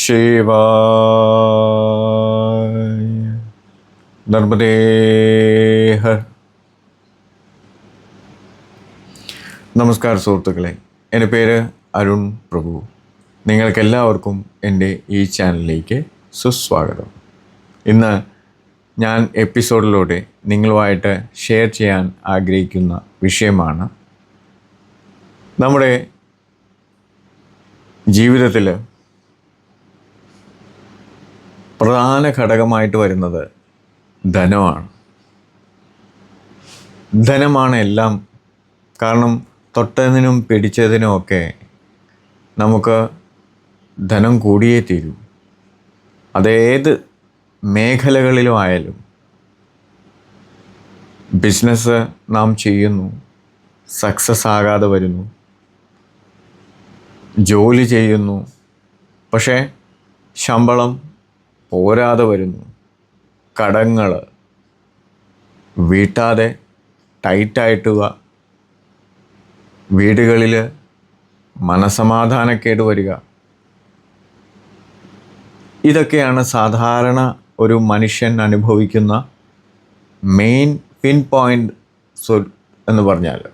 ശിവായ. നർമ്മദേഹ നമസ്കാരം സുഹൃത്തുക്കളെ എന്റെ പേര് അരുൺ പ്രഭു. നിങ്ങൾക്കെല്ലാവർക്കും എന്റെ ഈ ചാനലിലേക്ക് സുസ്വാഗതം. ഇന്ന് ഞാൻ എപ്പിസോഡിലൂടെ നിങ്ങളുമായിട്ട് ഷെയർ ചെയ്യാൻ ആഗ്രഹിക്കുന്ന വിഷയമാണ് നമ്മുടെ ജീവിതത്തിൽ പ്രധാന ഘടകമായിട്ട് വരുന്നത് ധനമാണ്. ധനമാണ് എല്ലാം. കാരണം തൊട്ടതിനും പിടിച്ചതിനും ഒക്കെ നമുക്ക് ധനം കൂടിയേ തീരൂ. അതേത് മേഖലകളിലും ആയാലും ബിസിനസ് നാം ചെയ്യുന്നു സക്സസ് ആകാതെ വരുന്നു ജോലി ചെയ്യുന്നു പക്ഷേ ശമ്പളം പോരാതെ വരുന്നു. കടങ്ങൾ വീട്ടാതെ ടൈറ്റായിട്ടുക. വീടുകളിൽ മനസമാധാനക്കേട് വരിക. ഇതൊക്കെയാണ് സാധാരണ ഒരു മനുഷ്യൻ അനുഭവിക്കുന്ന മെയിൻ പിൻ പോയിന്റ് സൊ എന്ന് പറഞ്ഞാൽ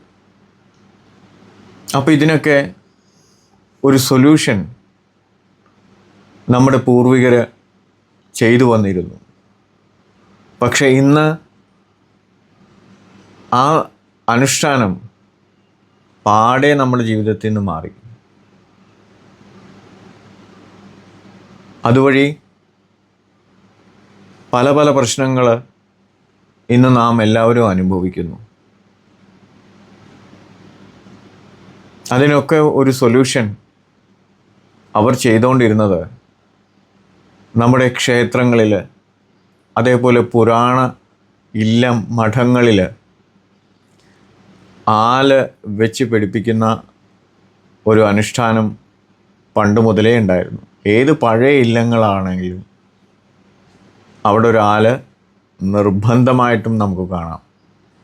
അപ്പോൾ ഇതിനൊക്കെ ഒരു സൊല്യൂഷൻ നമ്മുടെ പൂർവികർ ചെയ്തു വന്നിരുന്നു. പക്ഷേ ഇന്ന് ആ അനുഷ്ഠാനം പാടെ നമ്മുടെ ജീവിതത്തിൽ നിന്ന് മാറി. അതുവഴി പല പല പ്രശ്നങ്ങൾ ഇന്ന് നാം എല്ലാവരും അനുഭവിക്കുന്നു. അതിനൊക്കെ ഒരു സൊല്യൂഷൻ അവർ ചെയ്തുകൊണ്ടിരുന്നത് നമ്മുടെ ക്ഷേത്രങ്ങളിൽ അതേപോലെ പുരാണ ഇല്ലം മഠങ്ങളിൽ ആൽ വെച്ച് പിടിപ്പിക്കുന്ന ഒരു അനുഷ്ഠാനം പണ്ട് മുതലേ ഉണ്ടായിരുന്നു. ഏത് പഴയ ഇല്ലങ്ങളാണെങ്കിലും അവിടെ ഒരു നിർബന്ധമായിട്ടും നമുക്ക് കാണാം.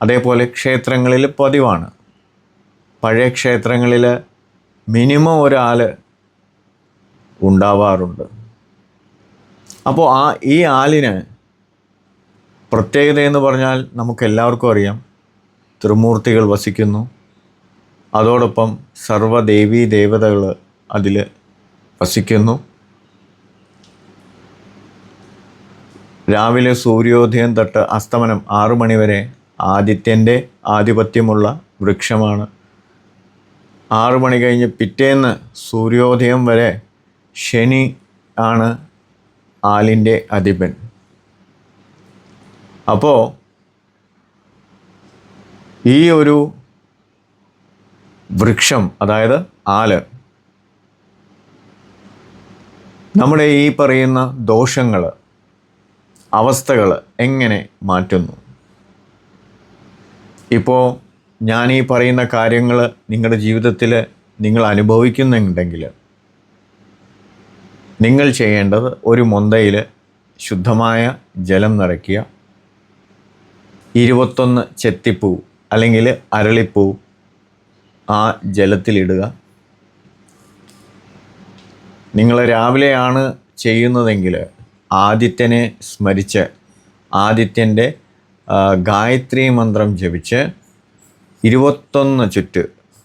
അതേപോലെ ക്ഷേത്രങ്ങളിൽ പതിവാണ്. പഴയ ക്ഷേത്രങ്ങളിൽ മിനിമം ഒരാൾ ഉണ്ടാവാറുണ്ട്. അപ്പോൾ ആ ഈ ആലിന് പ്രത്യേകത എന്ന് പറഞ്ഞാൽ നമുക്കെല്ലാവർക്കും അറിയാം ത്രിമൂർത്തികൾ വസിക്കുന്നു. അതോടൊപ്പം സർവദേവീ ദേവതകൾ അതിൽ വസിക്കുന്നു. രാവിലെ സൂര്യോദയം തൊട്ട് അസ്തമനം ആറു മണിവരെ ആദിത്യന്റെ ആധിപത്യമുള്ള വൃക്ഷമാണ്. ആറു മണി കഴിഞ്ഞ് പിറ്റേന്ന് സൂര്യോദയം വരെ ശനി ആണ് ആലിന്റെ അധിപൻ. അപ്പോൾ ഈ ഒരു വൃക്ഷം അതായത് ആൽ നമ്മുടെ ഈ പറയുന്ന ദോഷങ്ങൾ അവസ്ഥകൾ എങ്ങനെ മാറ്റുന്നു? ഇപ്പോൾ ഞാൻ ഈ പറയുന്ന കാര്യങ്ങൾ നിങ്ങളുടെ ജീവിതത്തിൽ നിങ്ങൾ അനുഭവിക്കുന്നുണ്ടെങ്കിൽ നിങ്ങൾ ചെയ്യേണ്ടത് ഒരു മുന്തയിൽ ശുദ്ധമായ ജലം നിറയ്ക്കുക. ഇരുപത്തൊന്ന് ചെത്തിപ്പൂ അല്ലെങ്കിൽ അരളിപ്പൂ ആ ജലത്തിലിടുക. നിങ്ങൾ രാവിലെയാണ് ചെയ്യുന്നതെങ്കിൽ ആദിത്യനെ സ്മരിച്ച് ആദിത്യന്റെ ഗായത്രി മന്ത്രം ജപിച്ച് ഇരുപത്തൊന്ന് ചുറ്റ്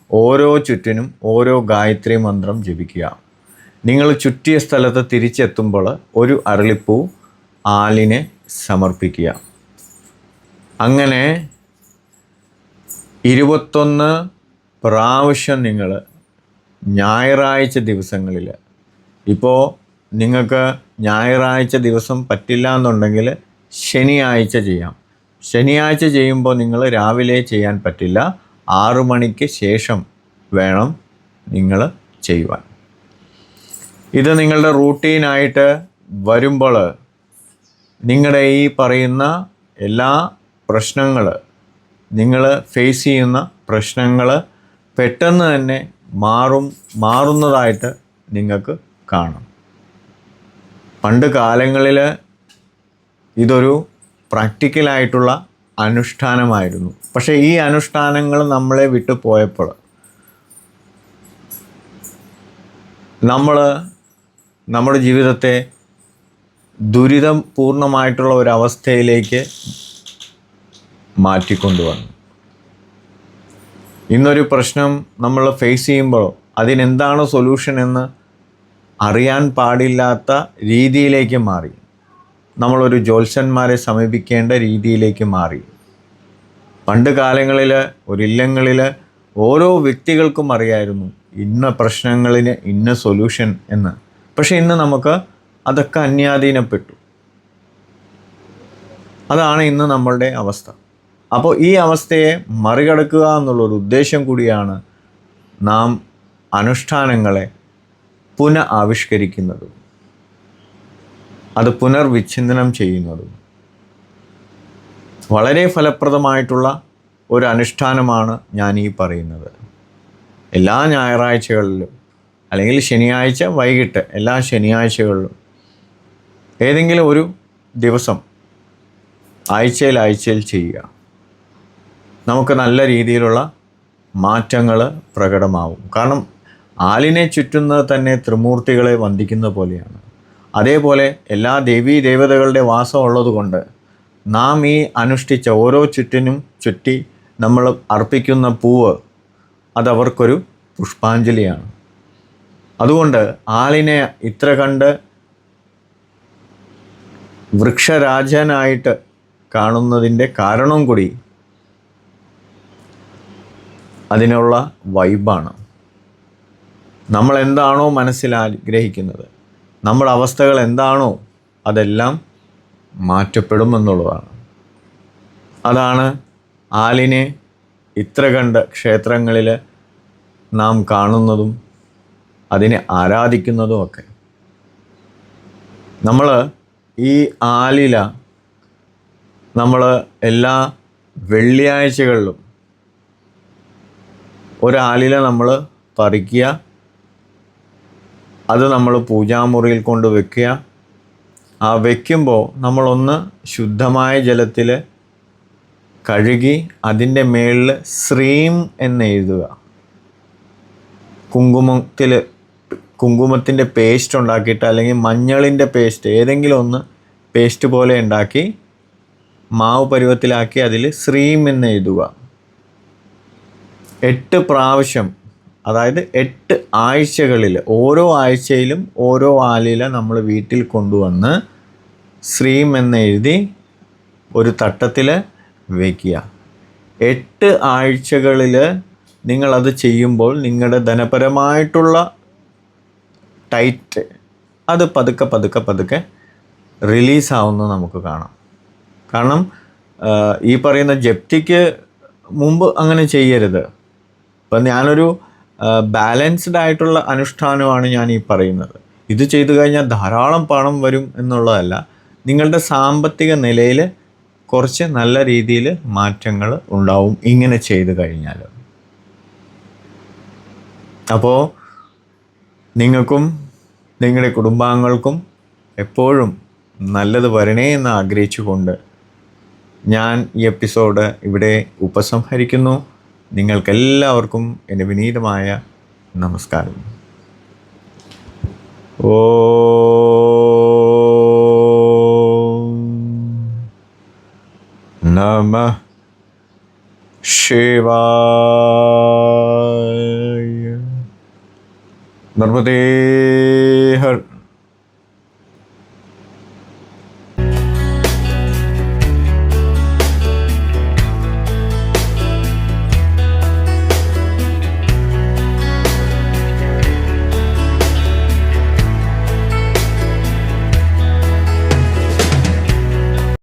ഓരോ ചുറ്റിനും ഓരോ ഗായത്രി മന്ത്രം ജപിക്കുക. നിങ്ങൾ ചുറ്റിയ സ്ഥലത്ത് തിരിച്ചെത്തുമ്പോൾ ഒരു അരളിപ്പൂ ആലിനെ സമർപ്പിക്കുക. അങ്ങനെ ഇരുപത്തൊന്ന് പ്രാവശ്യം നിങ്ങൾ ഞായറാഴ്ച ദിവസങ്ങളിൽ ഇപ്പോൾ നിങ്ങൾക്ക് ഞായറാഴ്ച ദിവസം പറ്റില്ല എന്നുണ്ടെങ്കിൽ ശനിയാഴ്ച ചെയ്യാം. ശനിയാഴ്ച ചെയ്യുമ്പോൾ നിങ്ങൾ രാവിലെ ചെയ്യാൻ പറ്റില്ല. ആറു മണിക്ക് ശേഷം വേണം നിങ്ങൾ ചെയ്യുവാൻ. ഇത് നിങ്ങളുടെ റൂട്ടീനായിട്ട് വരുമ്പോൾ നിങ്ങളുടെ ഈ പറയുന്ന എല്ലാ പ്രശ്നങ്ങൾ നിങ്ങൾ ഫേസ് ചെയ്യുന്ന പ്രശ്നങ്ങൾ പെട്ടെന്ന് തന്നെ മാറും മാറുന്നതായിട്ട് നിങ്ങൾക്ക് കാണും. പണ്ട് കാലങ്ങളിൽ ഇതൊരു പ്രാക്ടിക്കലായിട്ടുള്ള അനുഷ്ഠാനമായിരുന്നു. പക്ഷേ ഈ അനുഷ്ഠാനങ്ങൾ നമ്മളെ വിട്ടു പോയപ്പോൾ നമ്മൾ നമ്മുടെ ജീവിതത്തെ ദുരിതം പൂർണമായിട്ടുള്ള ഒരവസ്ഥയിലേക്ക് മാറ്റിക്കൊണ്ടുവന്നു. ഇന്നൊരു പ്രശ്നം നമ്മൾ ഫേസ് ചെയ്യുമ്പോൾ അതിനെന്താണ് സൊല്യൂഷൻ എന്ന് അറിയാൻ പാടില്ലാത്ത രീതിയിലേക്ക് മാറി. നമ്മളൊരു ജ്യോത്സ്യന്മാരെ സമീപിക്കേണ്ട രീതിയിലേക്ക് മാറി. പണ്ട് കാലങ്ങളിൽ ഒരില്ലങ്ങളിൽ ഓരോ വ്യക്തികൾക്കും അറിയായിരുന്നു ഇന്ന പ്രശ്നങ്ങളിന് ഇന്ന സൊല്യൂഷൻ എന്ന്. പക്ഷെ ഇന്ന് നമുക്ക് അതൊക്കെ അന്യാധീനപ്പെട്ടു അതാണ് ഇന്ന് നമ്മളുടെ അവസ്ഥ. അപ്പോൾ ഈ അവസ്ഥയെ മറികടക്കുക എന്നുള്ളൊരു ഉദ്ദേശം കൂടിയാണ് നാം അനുഷ്ഠാനങ്ങളെ പുന ആവിഷ്കരിക്കുന്നതും. അത് പുനർവിച്ഛിന്തനം ചെയ്യുന്നതും. വളരെ ഫലപ്രദമായിട്ടുള്ള ഒരു അനുഷ്ഠാനമാണ് ഞാൻ ഈ പറയുന്നത്. എല്ലാ ഞായറാഴ്ചകളിലും അല്ലെങ്കിൽ ശനിയാഴ്ച വൈകിട്ട് എല്ലാ ശനിയാഴ്ചകളിലും ഏതെങ്കിലും ഒരു ദിവസം ആഴ്ചയിൽ ആഴ്ചയിൽ ചെയ്യുക. നമുക്ക് നല്ല രീതിയിലുള്ള മാറ്റങ്ങൾ പ്രകടമാവും. കാരണം ആലിനെ ചുറ്റുന്നത് തന്നെ ത്രിമൂർത്തികളെ വന്ദിക്കുന്ന പോലെയാണ്. അതേപോലെ എല്ലാ ദേവീ ദേവതകളുടെ വാസം ഉള്ളതുകൊണ്ട് നാം ഈ അനുഷ്ഠിച്ച ഓരോ ചുറ്റിനും ചുറ്റി നമ്മൾ അർപ്പിക്കുന്ന പൂവ് അതവർക്കൊരു പുഷ്പാഞ്ജലിയാണ്. അതുകൊണ്ട് ആളിനെ ഇത്ര കണ്ട് വൃക്ഷരാജനായിട്ട് കാണുന്നതിന്റെ കാരണവും കൂടി അതിനുള്ള വൈബാണ്. നമ്മൾ എന്താണോ മനസ്സിൽ ആഗ്രഹിക്കുന്നത് നമ്മുടെ അവസ്ഥകൾ എന്താണോ അതെല്ലാം മാറ്റപ്പെടുമെന്നുള്ളതാണ്. അതാണ് ആലിനെ ഇത്ര കണ്ട് ക്ഷേത്രങ്ങളിൽ നാം കാണുന്നതും അതിനെ ആരാധിക്കുന്നതും ഒക്കെ. നമ്മൾ ഈ ആലില നമ്മൾ എല്ലാ വെള്ളിയാഴ്ചകളിലും ഒരാലില നമ്മൾ പറിക്കുക അത് നമ്മൾ പൂജാമുറിയിൽ കൊണ്ട് വെക്കുക. ആ വയ്ക്കുമ്പോൾ നമ്മളൊന്ന് ശുദ്ധമായ ജലത്തിൽ കഴുകി അതിന്റെ മേളിൽ ശ്രീം എന്ന് എഴുതുക. കുങ്കുമത്തിൽ കുങ്കുമത്തിന്റെ പേസ്റ്റ് ഉണ്ടാക്കിയിട്ട് അല്ലെങ്കിൽ മഞ്ഞളിന്റെ പേസ്റ്റ് ഏതെങ്കിലും ഒന്ന് പേസ്റ്റ് പോലെ ഉണ്ടാക്കി മാവ് പരുവത്തിലാക്കി അതിൽ ശ്രീം എന്ന് എഴുതുക. എട്ട് പ്രാവശ്യം അതായത് എട്ട് ആഴ്ചകളിൽ ഓരോ ആഴ്ചയിലും ഓരോ ആലില നമ്മൾ വീട്ടിൽ കൊണ്ടുവന്ന് ശ്രീം എന്ന് എഴുതി ഒരു തട്ടത്തിൽ വയ്ക്കുക എട്ട് ആഴ്ചകളിൽ നിങ്ങളത് ചെയ്യുമ്പോൾ നിങ്ങളുടെ ധനപരമായിട്ടുള്ള ടൈറ്റ്. അത് പതുക്കെ പതുക്കെ പതുക്കെ റിലീസാവുന്നത് നമുക്ക് കാണാം. കാരണം ഈ പറയുന്ന ജപ്തിക്ക് മുമ്പ് അങ്ങനെ ചെയ്യരുത്. ഇപ്പം ഞാനൊരു ബാലൻസ്ഡ് ആയിട്ടുള്ള അനുഷ്ഠാനമാണ് ഞാൻ ഈ പറയുന്നത്. ഇത് ചെയ്തു കഴിഞ്ഞാൽ ധാരാളം പണം വരും എന്നുള്ളതല്ല. നിങ്ങളുടെ സാമ്പത്തിക നിലയിൽ കുറച്ച് നല്ല രീതിയിൽ മാറ്റങ്ങൾ ഉണ്ടാവും ഇങ്ങനെ ചെയ്തു കഴിഞ്ഞാൽ അപ്പോൾ നിങ്ങൾക്കും നിങ്ങളുടെ കുടുംബാംഗങ്ങൾക്കും എപ്പോഴും നല്ലത് വരണേ എന്ന് ആഗ്രഹിച്ചുകൊണ്ട് ഞാൻ ഈ എപ്പിസോഡ് ഇവിടെ ഉപസംഹരിക്കുന്നു. നിങ്ങൾക്കെല്ലാവർക്കും എന്റെ വിനീതമായ നമസ്കാരം. ഓ നമ ശിവായ നർമ്മദേ ഹർ